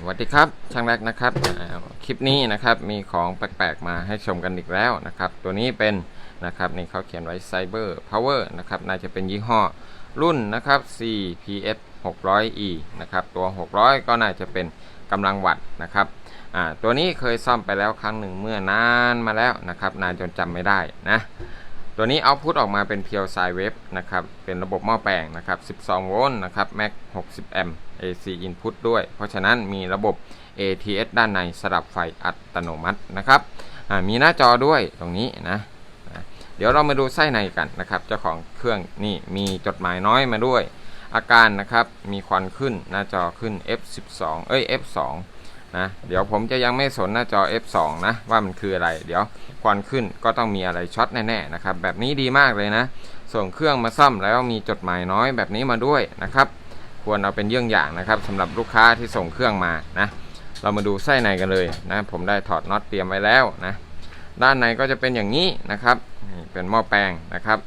สวัสดีครับช่างแรกนะครับคลิปนี้นะครับมีของแปลกๆมาให้ชมกันอีกแล้วนะครับตัวนี้เป็นนะครับนี่เขาเขียนไว้ Cyber Power นะครับน่าจะเป็นยี่ห้อรุ่นนะครับ CPS 600E นะครับตัว 600 ก็น่าจะเป็นกำลังวัตต์นะครับตัวนี้เคยซ่อมไปแล้วครั้งหนึ่งเมื่อนานมาแล้วนะครับนานจนจำไม่ได้นะตัวนี้เอาพุทออกมาเป็นเพียวไซเวฟนะครับเป็นระบบหม้อแปลงนะครับ12โวลต์นะครับแม็ก60แอมป์ AC input ด้วย เพราะฉะนั้นมีระบบ ATS ด้านในสลับไฟอัตโนมัตินะครับมีหน้าจอด้วยตรงนี้นะนะเดี๋ยวเรามาดูไส้ในกันนะครับ เจ้าของเครื่องนี่มีจดหมายน้อยมาด้วย อาการนะครับมีควันขึ้นหน้าจอขึ้น F12 เอ้ย F2 นะเดี๋ยวผมจะยังไม่สนหน้าจอ F2 นะว่ามันคืออะไร เดี๋ยวควันขึ้นก็ต้องมีอะไรช็อตแน่ๆนะครับ แบบนี้ดีมากเลยนะ ส่งเครื่องมาซ่อมแล้วมีจดหมายน้อยแบบนี้มาด้วยนะครับ ควรเอาเป็นเยี่ยงอย่างนะครับสำหรับลูกค้าที่ส่งเครื่องมานะเรามาดูไส้ในกันเลยนะผมได้ถอดน็อตเตรียมไว้แล้วนะด้านในก็จะเป็นอย่างนี้นะครับนี่เป็นหม้อแปลงนะครับ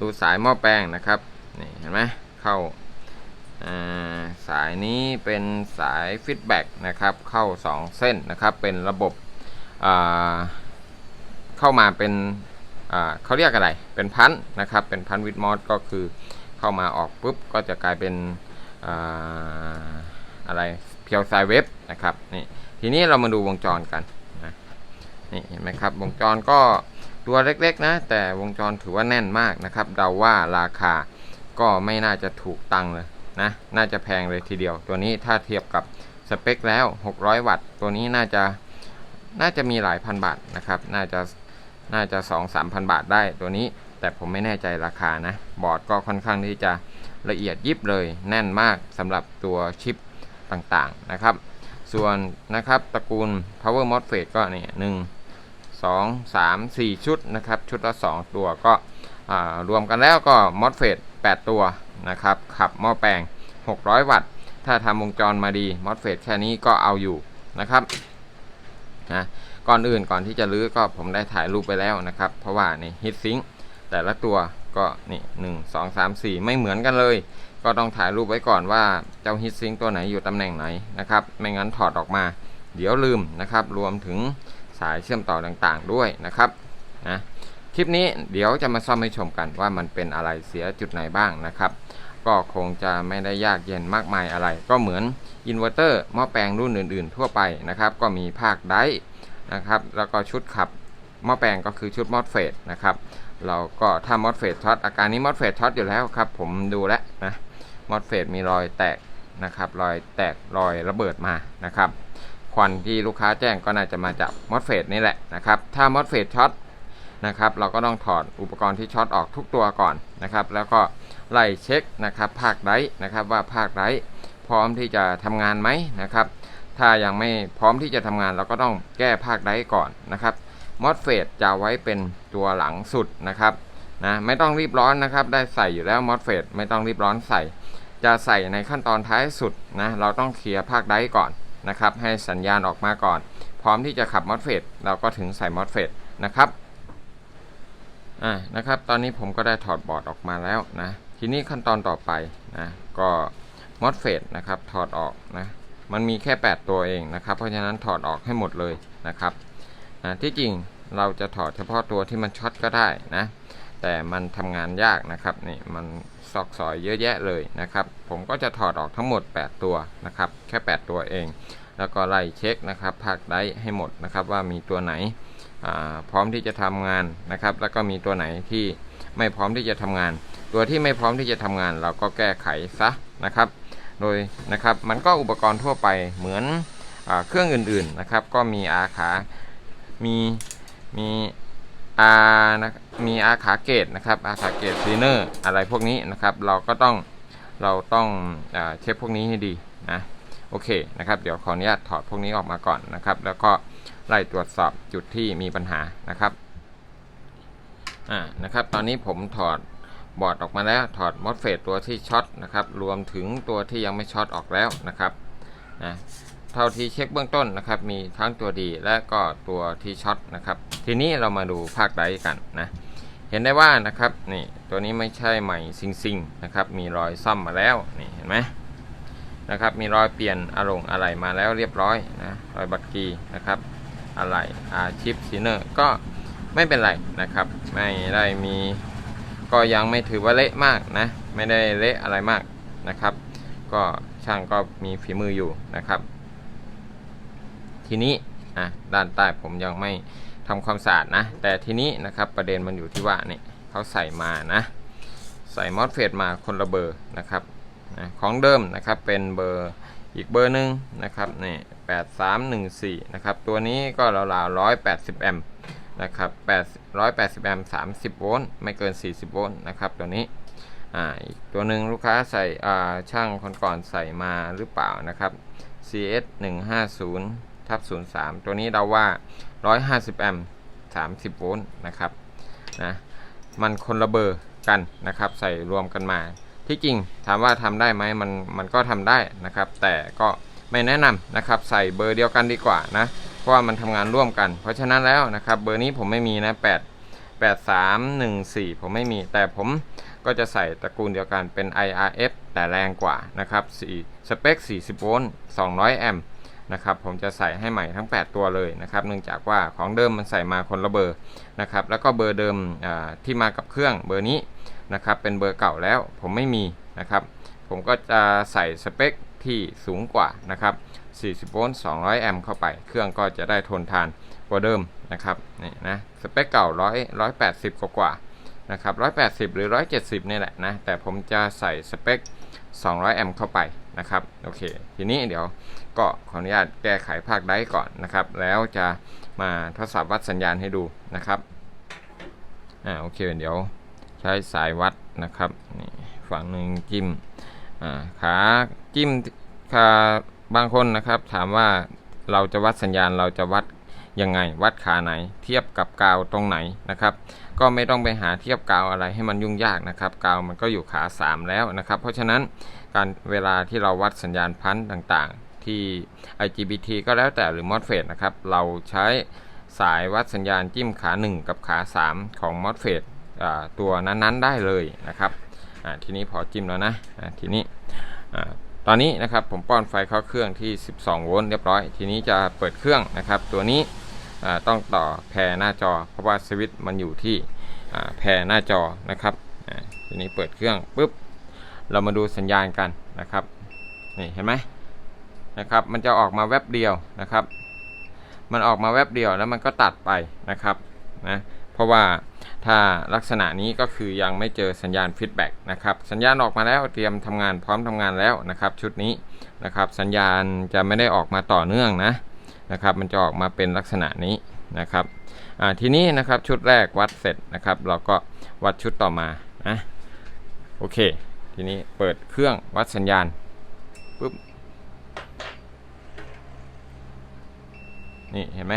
ดูสายหม้อแปลงนะครับนี่เห็นไหมเข้าอ่าสายนี้เป็นสายฟีดแบ็กนะครับเข้า 2 เส้นนะครับเป็นระบบอ่าเข้ามาเป็นอ่าเขาเรียกอะไรเป็นพันนะครับเป็นพันวิดมอสก็คือ เข้ามาออกปุ๊บก็จะกลายเป็นอ่าอะไรเพียวไซเว็บนะครับนี่ทีนี้เรามาดูวงจรกันนะนี่เห็นไหมครับวงจรก็ตัวเล็กๆนะ แต่วงจรถือว่าแน่นมากนะครับ เดาว่าราคาก็ไม่น่าจะถูกตังค์เลยนะน่าจะแพงเลยทีเดียว ตัวนี้ถ้าเทียบกับสเปคแล้ว 600 วัตต์ ตัวนี้น่าจะน่าจะมีหลายพันบาทนะครับ น่าจะน่าจะ 2 3พันบาทได้ตัวนี้ แต่ผมไม่แน่ใจราคานะ บอร์ดก็ค่อนข้างที่จะละเอียดยิบเลยแน่นมากสำหรับตัวชิปต่างๆนะครับ ส่วนนะครับตระกูล power MOSFET ก็นี่หนึ่งสองสามสี่ชุดนะครับ ชุดละ 2 ตัวก็รวมกันแล้วก็ MOSFET 8 ตัวนะครับ ขับหม้อแปลง 600 วัตต์ ถ้าทำวงจรมาดี MOSFET แค่นี้ก็เอาอยู่นะครับนะก่อนอื่นก่อนที่จะรื้อก็ผมได้ถ่ายรูปไปแล้วนะครับ เพราะว่านี่ฮิตซิง แต่ละตัวก็นี่หนึ่งสองสามสี่ไม่เหมือนกันเลย ก็ต้องถ่ายรูปไว้ก่อนว่าเจ้าฮิตซิงตัวไหนอยู่ตำแหน่งไหนนะครับไม่งั้นถอดออกมา เดี๋ยวลืมนะครับ รวมถึงสายเชื่อมต่อต่างๆด้วยนะครับนะคลิปนี้เดี๋ยวจะมาซ่อมให้ชมกันว่ามันเป็นอะไรเสียจุดไหนบ้างนะครับ ก็คงจะไม่ได้ยากเย็นมากมายอะไร ก็เหมือนอินเวอร์เตอร์หม้อแปลงรุ่นอื่นๆ ทั่วไปนะครับ ก็มีภาคไดนะครับแล้วก็ชุดขับหม้อแปลงก็คือชุดมอสเฟตนะครับ เราก็ถ้ามอสเฟตช็อตอาการนี้มอสเฟตช็อตอยู่แล้วครับ ผมดูแล้วนะมอสเฟตมีรอยแตกนะครับ รอยแตกรอยระเบิดมานะครับควันที่ลูกค้าแจ้งก็น่าจะมาจากมอสเฟตนี่แหละนะครับ ถ้ามอสเฟตช็อตนะครับเราก็ต้องถอดอุปกรณ์ที่ช็อตออกทุกตัวก่อนนะครับ แล้วก็ไล่เช็คนะครับภาคไดร์นะครับว่าภาคไดร์พร้อมที่จะทำงานไหมนะครับ ถ้ายังไม่พร้อมที่จะทำงานเราก็ต้องแก้ภาคไดร์ก่อนนะครับ มอสเฟตจะไว้เป็นตัวหลังสุดนะครับนะไม่ต้องรีบร้อนนะครับ ได้ใส่อยู่แล้วมอสเฟตไม่ต้องรีบร้อนใส่ จะใส่ในขั้นตอนท้ายสุดนะเราต้องเคลียร์ภาคไดร์ก่อนนะครับให้สัญญาณออกมาก่อน พร้อมที่จะขับมอสเฟตเราก็ถึงใส่มอสเฟตนะครับอ่านะครับ ตอนนี้ผมก็ได้ถอดบอร์ดออกมาแล้วนะทีนี้ขั้นตอนต่อไปนะก็มอสเฟตนะครับถอดออกนะมันมีแค่ 8 ตัวเองนะครับ เพราะฉะนั้นถอดออกให้หมดเลยนะครับนะที่จริง เราจะถอดเฉพาะตัวที่มันช็อตก็ได้นะ แต่มันทำงานยากนะครับนี่มันซอกซอยเยอะแยะเลยนะครับ ผมก็จะถอดออกทั้งหมด 8 ตัวนะครับ แค่ 8 ตัวเอง แล้วก็ไล่เช็คนะครับภาคไดร์ให้หมดนะครับว่ามีตัวไหนพร้อมที่จะทำงานนะครับ แล้วก็มีตัวไหนที่ไม่พร้อมที่จะทำงาน ตัวที่ไม่พร้อมที่จะทำงาน เราก็แก้ไขซะนะครับ โดยนะครับมันก็อุปกรณ์ทั่วไปเหมือนอเครื่องอื่นๆนะครับ ก็มีอาขา มี มีอานะมีอาขาเกตนะครับอาขาเกตซีเนอร์อะไรพวกนี้นะครับ เราก็ต้องเราต้องอเช็คพวกนี้ให้ดีนะโอเคนะครับ เดี๋ยวขออนุญาตถอดพวกนี้ออกมาก่อนนะครับ แล้วก็ไล่ตรวจสอบจุดที่มีปัญหานะครับอ่านะครับ ตอนนี้ผมถอดบอร์ดออกมาแล้วถอดมอสเฟตตัวที่ช็อตนะครับ รวมถึงตัวที่ยังไม่ช็อตออกแล้วนะครับนะ เท่าที่เช็คเบื้องต้นนะครับ มีทั้งตัวดีและก็ตัวที่ช็อตนะครับ ทีนี้เรามาดูภาคไดกันนะ เห็นได้ว่านะครับนี่ตัวนี้ไม่ใช่ใหม่ซิงซิงนะครับ มีรอยซ่อมมาแล้วนี่เห็นไหมนะครับมีรอยเปลี่ยนอารมณ์อะไรมาแล้วเรียบร้อยนะรอยบัตรกีนะครับ อะไรอาชิปซีเนอร์ก็ไม่เป็นไรนะครับ ไม่ได้มีก็ยังไม่ถือว่าเละมากนะ ไม่ได้เละอะไรมากนะครับ ก็ช่างก็มีฝีมืออยู่นะครับ ทีนี้อะด้านใต้ผมยังไม่ทำความสะอาดนะ แต่ทีนี้นะครับประเด็นมันอยู่ที่ว่านี่เขาใส่มานะ ใส่มอสเฟตมาคนละเบอร์นะครับนะของเดิมนะครับเป็นเบอร์อีกเบอร์หนึ่งนะครับนี่แปดสามหนึ่งสี่นะครับตัวนี้ก็ราวๆร้อยแปดสิบแอมป์นะครับแปดร้อยแปดสิบแอมป์สามสิบโวลต์ไม่เกินสี่สิบโวลต์นะครับตัวนี้อ่าอีกตัวหนึ่งลูกค้าใส่อ่าช่างคนก่อนใส่มาหรือเปล่านะครับ CS 150 ทับ03 ตัวนี้เราว่า 150 แอมป์ 30 โวลต์นะครับนะมันคนละเบอร์กันนะครับใส่รวมกันมา ที่จริงถามว่าทำได้ไหมมันมันก็ทำได้นะครับ แต่ก็ไม่แนะนำนะครับใส่เบอร์เดียวกันดีกว่านะเพราะว่ามันทำงานร่วมกัน เพราะฉะนั้นแล้วนะครับเบอร์นี้ผมไม่มีนะ8 8314 ผมไม่มี แต่ผมก็จะใส่ตระกูลเดียวกันเป็น IRF แต่แรงกว่านะครับ4สเปค 40 โวลต์ 200 แอมป์ นะครับผมจะใส่ให้ใหม่ทั้ง 8 ตัวเลยนะครับเนื่องจากว่าของเดิมมันใส่มาคนละเบอร์นะครับแล้วก็เบอร์เดิมที่มากับเครื่องเบอร์นี้นะครับเป็นเบอร์เก่าแล้วผมไม่มีนะครับผมก็จะใส่สเปคที่สูงกว่านะครับ40โวลต์200 แอมป์เข้าไป เครื่องก็จะได้ทนทานกว่าเดิมนะครับนี่นะสเปคเก่า100 180 กว่ากว่านะครับ180 หรือ 170 นี่แหละนะแต่ผมจะใส่สเปค200 แอมป์เข้าไปนะครับโอเค ทีนี้เดี๋ยว ก็ขออนุญาตแก้ไขภาคได้ก่อนนะครับ แล้วจะมาทดสอบวัดสัญญาณให้ดูนะครับอ่าโอเคเดี๋ยวใช้สายวัดนะครับนี่ฝั่งหนึ่งจิ้มอ่าขาจิ้มขาบางคนนะครับ ถามว่าเราจะวัดสัญญาณเราจะวัดยังไง วัดขาไหน เทียบกับกาวตรงไหนนะครับ ก็ไม่ต้องไปหาเทียบกาวอะไรให้มันยุ่งยากนะครับกาวมันก็อยู่ขา 3 แล้วนะครับ เพราะฉะนั้นการเวลาที่เราวัดสัญญาณพันธุ์ต่างๆ ที่ IGBT ก็แล้วแต่หรือ MOSFET นะครับ เราใช้สายวัดสัญญาณจิ้มขา 1 กับขา 3 ของ MOSFET ตัวนั้นๆได้เลยนะครับทีนี้พอจิ้มแล้วนะทีนี้ตอนนี้นะครับผมป้อนไฟเข้าเครื่องที่ 12 โวลต์เรียบร้อย ทีนี้จะเปิดเครื่องนะครับ ตัวนี้ต้องต่อแพรหน้าจอ เพราะว่าสวิตช์มันอยู่ที่แพรหน้าจอนะครับทีนี้เปิดเครื่องปุ๊บเรามาดูสัญญาณกันนะครับนี่เห็นไหม นะครับ มันจะออกมาแวบเดียวนะครับ มันออกมาแวบเดียวแล้วมันก็ตัดไปนะครับนะเพราะว่าถ้าลักษณะนี้ก็คือยังไม่เจอสัญญาณฟีดแบ็กนะครับสัญญาณออกมาแล้วเตรียมทำงานพร้อมทำงานแล้วนะครับ ชุดนี้นะครับ สัญญาณจะไม่ได้ออกมาต่อเนื่องนะนะครับ มันจะออกมาเป็นลักษณะนี้นะครับทีนี้นะครับชุดแรกวัดเสร็จนะครับ เราก็วัดชุดต่อมานะโอเค ทีนี้เปิดเครื่องวัดสัญญาณปุ๊บ นี่เห็นไหม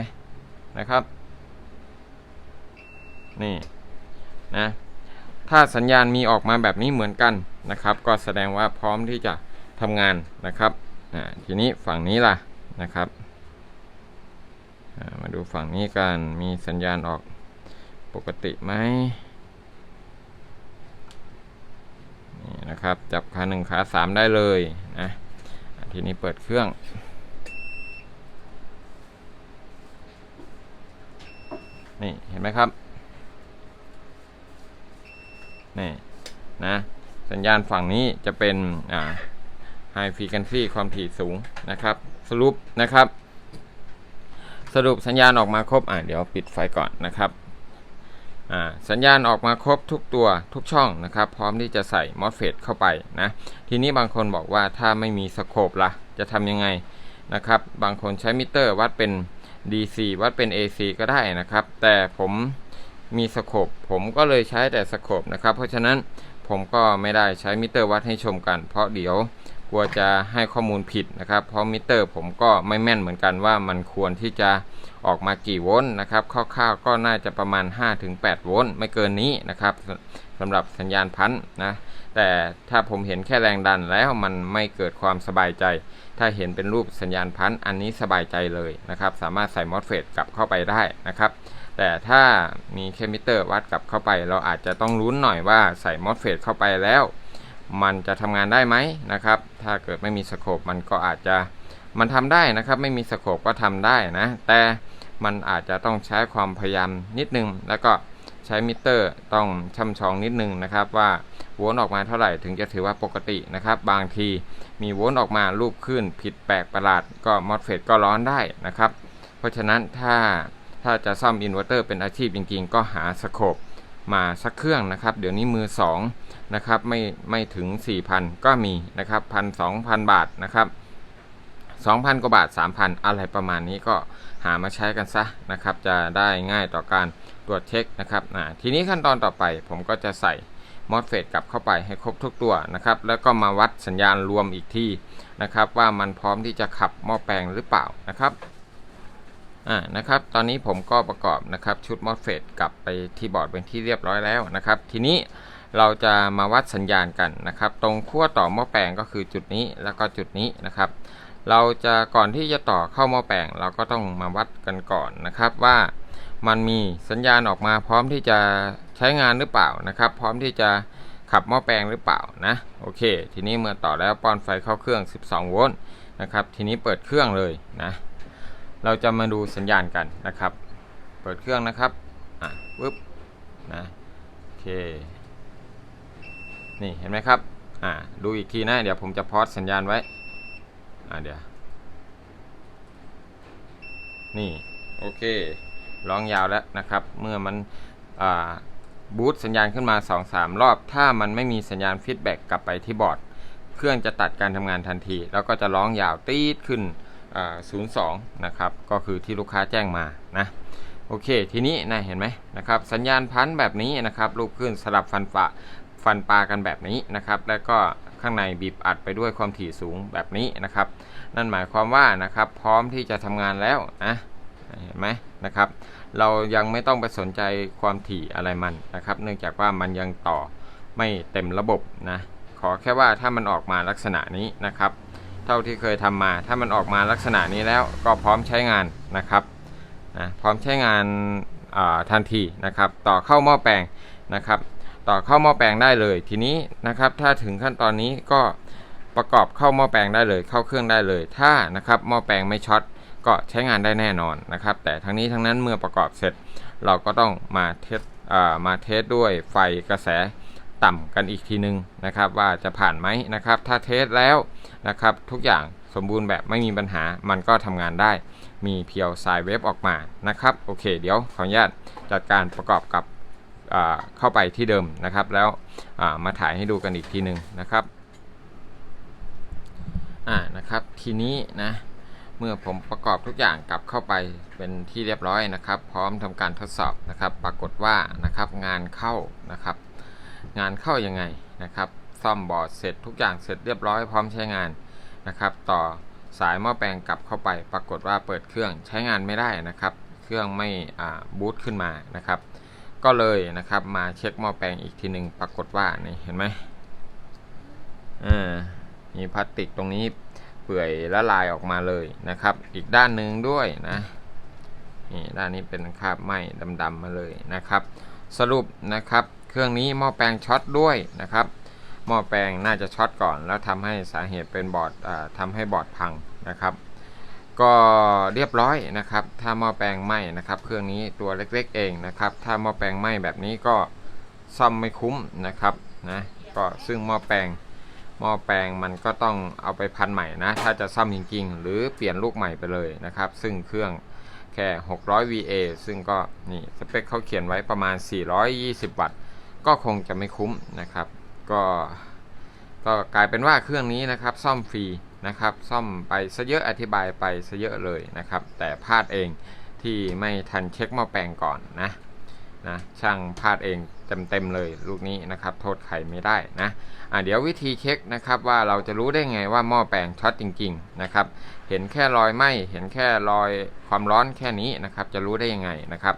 นะครับ นี่นะถ้าสัญญาณมีออกมาแบบนี้เหมือนกันนะครับ ก็แสดงว่าพร้อมที่จะทำงานนะครับทีนี้ฝั่งนี้ล่ะนะครับมาดูฝั่งนี้กันมีสัญญาณออกปกติไหมนี่นะครับ จับขาหนึ่งขาสามได้เลยนะทีนี้เปิดเครื่อง นี่เห็นไหมครับ นี่นะ สัญญาณฝั่งนี้จะเป็นอ่าไฮฟรีกันซี่ความถี่สูงนะครับ สรุปนะครับ สรุปสัญญาณออกมาครบอ่าเดี๋ยวปิดไฟก่อนนะครับอ่าสัญญาณออกมาครบทุกตัวทุกช่องนะครับ พร้อมที่จะใส่มอสเฟตเข้าไปนะ ทีนี้บางคนบอกว่าถ้าไม่มีสโคปละ่ะ จะทำยังไงนะครับ บางคนใช้มิเตอร์วัดเป็น DC วัดเป็น AC ก็ได้นะครับ แต่ผมมีสโคปผมก็เลยใช้แต่สโคปนะครับ เพราะฉะนั้นผมก็ไม่ได้ใช้มิเตอร์วัดให้ชมกัน เพราะเดี๋ยวกลัวจะให้ข้อมูลผิดนะครับ เพราะมิเตอร์ผมก็ไม่แม่นเหมือนกันว่ามันควรที่จะออกมากี่โวลต์นะครับคร่าวๆก็น่าจะประมาณ 5-8 โวลต์ไม่เกินนี้นะครับสำหรับสัญญาณพันนะ แต่ถ้าผมเห็นแค่แรงดันแล้วมันไม่เกิดความสบายใจ ถ้าเห็นเป็นรูปสัญญาณพันอันนี้สบายใจเลยนะครับ สามารถใส่มอสเฟตกลับเข้าไปได้นะครับ แต่ถ้ามีเคมิเตอร์วัดกลับเข้าไป เราอาจจะต้องลุ้นหน่อยว่าใส่มอสเฟตเข้าไปแล้ว มันจะทำงานได้ไหมนะครับ ถ้าเกิดไม่มีสโคปมันก็อาจจะมันทำได้นะครับ ไม่มีสโคปก็ทำได้นะ แต่มันอาจจะต้องใช้ความพยายามนิดนึงแล้วก็ ใช้มิเตอร์ต้องช่ำชองนิดนึงนะครับว่าโวลต์ออกมาเท่าไหร่ถึงจะถือว่าปกตินะครับ บางทีมีโวลต์ออกมารูปขึ้นผิดแปลกประหลาดก็มอสเฟตก็ร้อนได้นะครับ เพราะฉะนั้นถ้าถ้าจะซ่อมอินเวอร์เตอร์เป็นอาชีพจริงๆ ก็หาสโคปมาสักเครื่องนะครับ เดี๋ยวนี้มือ2นะครับไม่ไม่ถึง 4,000 ก็มีนะครับพันสองพันบาทนะครับ 2,000 กว่าบาท 3,000 อะไรประมาณนี้ก็หามาใช้กันซะนะครับ จะได้ง่ายต่อการ ตรวจเช็คนะครับอ่าทีนี้ขั้นตอนต่อไปผมก็จะใส่มอสเฟตกลับเข้าไปให้ครบทุกตัวนะครับ แล้วก็มาวัดสัญญาณรวมอีกทีนะครับ ว่ามันพร้อมที่จะขับหม้อแปลงหรือเปล่านะครับอ่านะครับ ตอนนี้ผมก็ประกอบนะครับชุดมอสเฟตกลับไปที่บอร์ดเป็นที่เรียบร้อยแล้วนะครับ ทีนี้เราจะมาวัดสัญญาณกันนะครับ ตรงขั้วต่อหม้อแปลงก็คือจุดนี้แล้วก็จุดนี้นะครับ เราจะก่อนที่จะต่อเข้าหม้อแปลง เราก็ต้องมาวัดกันก่อนนะครับว่า มันมีสัญญาณออกมาพร้อมที่จะใช้งานหรือเปล่านะครับ พร้อมที่จะขับหม้อแปลงหรือเปล่านะโอเค ทีนี้เมื่อต่อแล้วป้อนไฟเข้าเครื่อง 12 โวลต์นะครับทีนี้เปิดเครื่องเลยนะเราจะมาดูสัญญาณกันนะครับ เปิดเครื่องนะครับอะปึ๊บนะโอเคนี่เห็นไหมครับอ่าดูอีกทีนะเดี๋ยวผมจะพอสสัญญาณไว้อ่าเดี๋ยวนี่โอเค ร้องยาวแล้วนะครับ เมื่อมันบูตสัญญาณขึ้นมา 2-3 รอบ ถ้ามันไม่มีสัญญาณฟีดแบ็กกลับไปที่บอร์ด เครื่องจะตัดการทำงานทันที แล้วก็จะร้องยาวตีดขึ้น 02 นะครับ ก็คือที่ลูกค้าแจ้งมานะโอเค ทีนี้นะเห็นไหมนะครับ สัญญาณพันแบบนี้นะครับรูปขึ้นสลับฟันฝาฟันปลากันแบบนี้นะครับ แล้วก็ข้างในบีบอัดไปด้วยความถี่สูงแบบนี้นะครับ นั่นหมายความว่านะครับ พร้อมที่จะทำงานแล้วนะ เห็นไหมนะครับ เรายังไม่ต้องไปสนใจความถี่อะไรมันนะครับ เนื่องจากว่ามันยังต่อไม่เต็มระบบนะขอแค่ว่าถ้ามันออกมาลักษณะนี้นะครับ เท่าที่เคยทำมา ถ้ามันออกมาลักษณะนี้แล้วก็พร้อมใช้งานนะครับนะพร้อมใช้งานาทันทีนะครับ ต่อเข้าหม้อแปลงนะครับ ต่อเข้าหม้อแปลงได้เลย ทีนี้นะครับ ถ้าถึงขั้นตอนนี้ก็ประกอบเข้าหม้อแปลงได้เลย เข้าเครื่องได้เลย ถ้านะครับหม้อแปลงไม่ช็อต ก็ใช้งานได้แน่นอนนะครับ แต่ทั้งนี้ทั้งนั้นเมื่อประกอบเสร็จ เราก็ต้องมาเทสอ่ามาเทสด้วยไฟกระแสต่ำกันอีกทีนึงนะครับ ว่าจะผ่านไหมนะครับ ถ้าเทสแล้วนะครับทุกอย่างสมบูรณ์แบบไม่มีปัญหามันก็ทำงานได้ มีเพียวสายเวฟออกมานะครับโอเคเดี๋ยวขออนุญาตจัดการประกอบกับอ่าเข้าไปที่เดิมนะครับ แล้วอ่ามาถ่ายให้ดูกันอีกทีหนึ่งนะครับอ่านะครับทีนี้นะ มื่อผมประกอบทุกอย่างกลับเข้าไปเป็นที่เรียบร้อยนะครับพร้อมทำการทดสอบนะครับ ปรากฏว่านะครับงานเข้านะครับ งานเข้ายังไงนะครับ ซ่อมบอร์ดเสร็จทุกอย่างเสร็จเรียบร้อยพร้อมใช้งานนะครับ ต่อสายหม้อแปลงกลับเข้าไป ปรากฏว่าเปิดเครื่องใช้งานไม่ได้นะครับ เครื่องไม่อ่าบูตขึ้นมานะครับ ก็เลยนะครับมาเช็คหม้อแปลงอีกทีหนึ่งปรากฏว่านี่เห็นไหมอ่ามีพลาสติกตรงนี้ เปื่อยละลายออกมาเลยนะครับ อีกด้านหนึ่งด้วยนะนี่ด้านนี้เป็นคราบไหม้ดำๆมาเลยนะครับ สรุปนะครับเครื่องนี้หม้อแปลงช็อตด้วยนะครับหม้อแปลงน่าจะช็อตก่อน แล้วทำให้สาเหตุเป็นบอร์ดอ่าทำให้บอร์ดพังนะครับ ก็เรียบร้อยนะครับ ถ้าหม้อแปลงไหม้นะครับ เครื่องนี้ตัวเล็กๆเองนะครับ ถ้าหม้อแปลงไหม้แบบนี้ก็ซ่อมไม่คุ้มนะครับนะก็ซึ่งหม้อแปลง ม้อแปลงมันก็ต้องเอาไปพันใหม่นะ ถ้าจะซ่อมจริงๆ หรือเปลี่ยนลูกใหม่ไปเลยนะครับ ซึ่งเครื่องแค่ 600 VA ซึ่งก็นี่สเปคเขาเขียนไว้ประมาณ 420 วัตต์ ก็คงจะไม่คุ้มนะครับ ก็ก็กลายเป็นว่าเครื่องนี้นะครับซ่อมฟรีนะครับซ่อมไปซะเยอะอธิบายไปซะเยอะเลยนะครับ แต่พลาดเองที่ไม่ทันเช็คหม้อแปลงก่อนนะ นะช่างพลาดเองเต็มๆเลยลูกนี้นะครับโทษใครไม่ได้นะอะเดี๋ยววิธีเช็คนะครับว่าเราจะรู้ได้ไงว่าหม้อแปลงช็อตจริงๆนะครับเห็นแค่รอยไหมเห็นแค่รอยความร้อนแค่นี้นะครับจะรู้ได้ยังไงนะครับ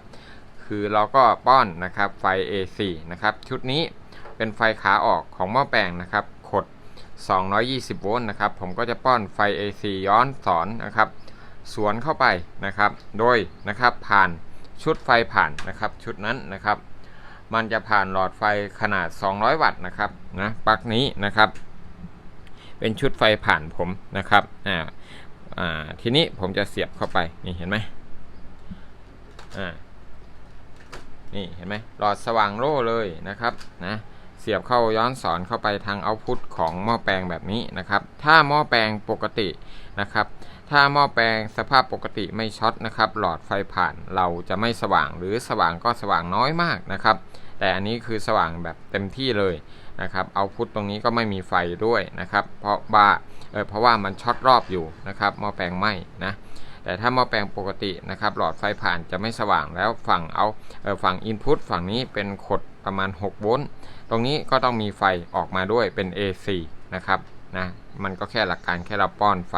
คือเราก็ป้อนนะครับไฟ AC นะครับชุดนี้เป็นไฟขาออกของหม้อแปลงนะครับขด 220 โวลต์นะครับผมก็จะป้อนไฟ AC ย้อนสอนนะครับสวนเข้าไปนะครับโดยนะครับผ่าน ชุดไฟผ่านนะครับ ชุดนั้นนะครับ มันจะผ่านหลอดไฟขนาด 200 วัตต์นะครับนะปลั๊กนี้นะครับ เป็นชุดไฟผ่านผมนะครับอ่าอ่าทีนี้ผมจะเสียบเข้าไปนี่เห็นไหมอ่านี่เห็นไหมหลอดสว่างโล่เลยนะครับนะ สียบเข้าย้อนสอนเข้าไปทางเอาพุตของหม้อแปลงแบบนี้นะครับ ถ้าหม้อแปลงปกตินะครับ ถ้าหม้อแปลงสภาพปกติไม่ช็อตนะครับ หลอดไฟผ่านเราจะไม่สว่างหรือสว่างก็สว่างน้อยมากนะครับ แต่อันนี้คือสว่างแบบเต็มที่เลยนะครับเอาพุตตรงนี้ก็ไม่มีไฟด้วยนะครับ เพราะว่าเออเพราะว่ามันช็อตรอบอยู่นะครับหม้อแปลงไหมนะแต่ถ้าหม้อแปลงปกตินะครับ หลอดไฟผ่านจะไม่สว่างแล้วฝั่งเอาเออฝั่งอินพุตฝั่งนี้เป็นขด ประมาณ 6 โวลต์ ตรงนี้ก็ต้องมีไฟออกมาด้วยเป็น AC นะครับนะมันก็แค่หลักการแค่เราป้อนไฟ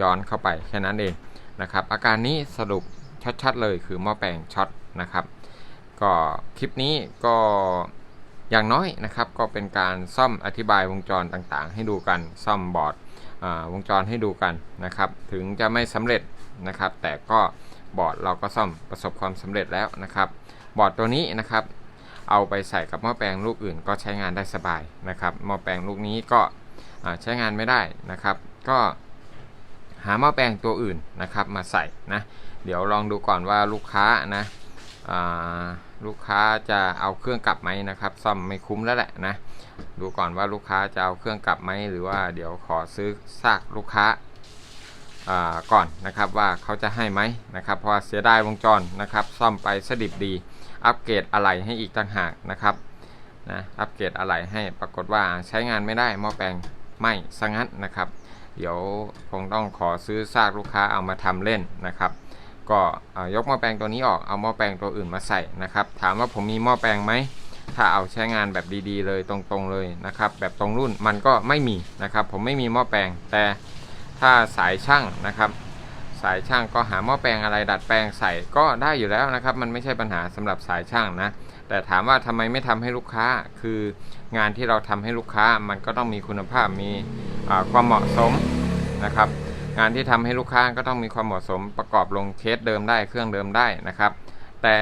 ย้อนเข้าไปแค่นั้นเองนะครับอาการนี้สรุปชัดๆเลยคือหม้อแปลงช็อตนะครับก็คลิปนี้ก็อย่างน้อยนะครับก็เป็นการซ่อมอธิบายวงจรต่างๆ ให้ดูกันซ่อมบอร์ดวงจรให้ดูกันนะครับ ถึงจะไม่สำเร็จนะครับ แต่ก็บอร์ดเราก็ซ่อมประสบความสำเร็จแล้วนะครับ บอร์ดตัวนี้นะครับ เอาไปใส่กับหม้อแปลงลูกอื่นก็ใช้งานได้สบายนะครับหม้อแปลงลูกนี้ก็ใช้งานไม่ได้นะครับ ก็หาหม้อแปลงตัวอื่นนะครับมาใส่นะเดี๋ยวลองดูก่อนว่าลูกค้านะาลูกค้าจะเอาเครื่องกลับไหมนะครับ ซ่อมไม่คุ้มแล้วแหละนะดูก่อนว่าลูกค้าจะเอาเครื่องกลับไหมหรือว่าเดี๋ยวขอซื้อซากลูกค้าาก่อนนะครับว่าเขาจะให้ไหมนะครับเพราะเสียดายวงจรนะครับ ซ่อมไปสดิบดี อัปเกรดอะไหล่ให้อีกต่างหากนะครับนะอัปเกรดอะไหล่ให้ปรากฏว่าใช้งานไม่ได้หม้อแปลงไหม่ซะงั้นนะครับ เดี๋ยวคงต้องขอซื้อซากลูกค้าเอามาทำเล่นนะครับ ก็ยกหม้อแปลงตัวนี้ออกเอาหม้อแปลงตัวอื่นมาใส่นะครับ ถามว่าผมมีหม้อแปลงไหมถ้าเอาใช้งานแบบดีๆ เลยตรงๆเลยนะครับ แบบตรงรุ่นมันก็ไม่มีนะครับ ผมไม่มีหม้อแปลงแต่ถ้าสายช่างนะครับ สายช่างก็หาหม้อแปลงอะไรดัดแปลงใส่ก็ได้อยู่แล้วนะครับ มันไม่ใช่ปัญหาสำหรับสายช่างนะ แต่ถามว่าทำไมไม่ทำให้ลูกค้า คืองานที่เราทำให้ลูกค้ามันก็ต้องมีคุณภาพมีความเหมาะสมนะครับ งานที่ทำให้ลูกค้าก็ต้องมีความเหมาะสมประกอบลงเคสเดิมได้เครื่องเดิมได้นะครับ แต่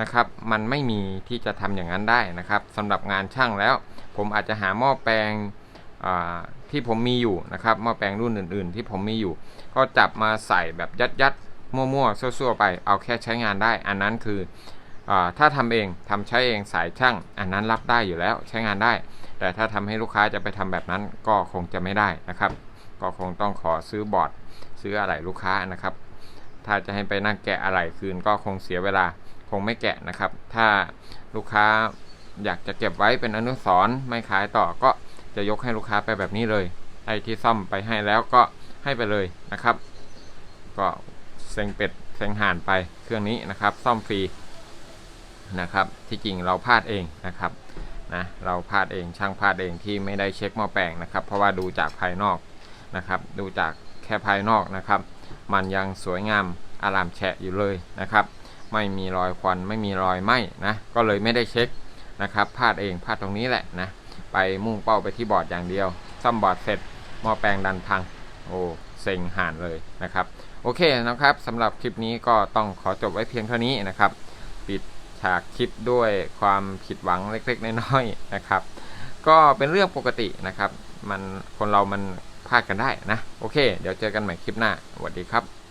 นะครับมันไม่มีที่จะทำอย่างนั้นได้นะครับสำหรับงานช่างแล้ว ผมอาจจะหาหม้อแปลง ที่ผมมีอยู่นะครับหม้อแปลงรุ่นอื่น ๆ ที่ผมมีอยู่ ก็จับมาใส่แบบยัดๆมั่วๆซั่วๆไปเอาแค่ใช้งานได้ อันนั้นคืออถ้าทำเองทำใช้เองสายช่าง อันนั้นรับได้อยู่แล้วใช้งานได้ แต่ถ้าทำให้ลูกค้าจะไปทำแบบนั้นก็คงจะไม่ได้นะครับ ก็คงต้องขอซื้อบอร์ดซื้ออะไรลูกค้านะครับ ถ้าจะให้ไปนั่งแกะอะไรคืนก็คงเสียเวลาคงไม่แกะนะครับ ถ้าลูกค้าอยากจะเก็บไว้เป็นอนุสรณ์ไม่ขายต่อก็ จะยกให้ลูกค้าไปแบบนี้เลย ไอ้ที่ซ่อมไปให้แล้วก็ให้ไปเลยนะครับ ก็เซ็งเป็ดเซ็งห่านไปเครื่องนี้นะครับ ซ่อมฟรีนะครับ ที่จริงเราพลาดเองนะครับนะเราพลาดเองช่างพลาดเองที่ไม่ได้เช็คหม้อแปลงนะครับ เพราะว่าดูจากภายนอกนะครับ ดูจากแค่ภายนอกนะครับ มันยังสวยงามอารามแฉะอยู่เลยนะครับ ไม่มีรอยควันไม่มีรอยไหม้นะก็เลยไม่ได้เช็คนะครับพลาดเองพลาดตรงนี้แหละนะ ไปมุ่งเป้าไปที่บอร์ดอย่างเดียวซ่อมบอร์ดเสร็จหม้อแปลงดันพัง โอ้เซ็งห่านเลยนะครับ โอเคนะครับสำหรับคลิปนี้ก็ต้องขอจบไว้เพียงเท่านี้นะครับ ปิดฉากคลิปด้วยความผิดหวังเล็กๆน้อยๆนะครับ ก็เป็นเรื่องปกตินะครับ มันคนเรามันพลาดกันได้นะ โอเค เดี๋ยวเจอกันใหม่คลิปหน้าสวัสดีครับ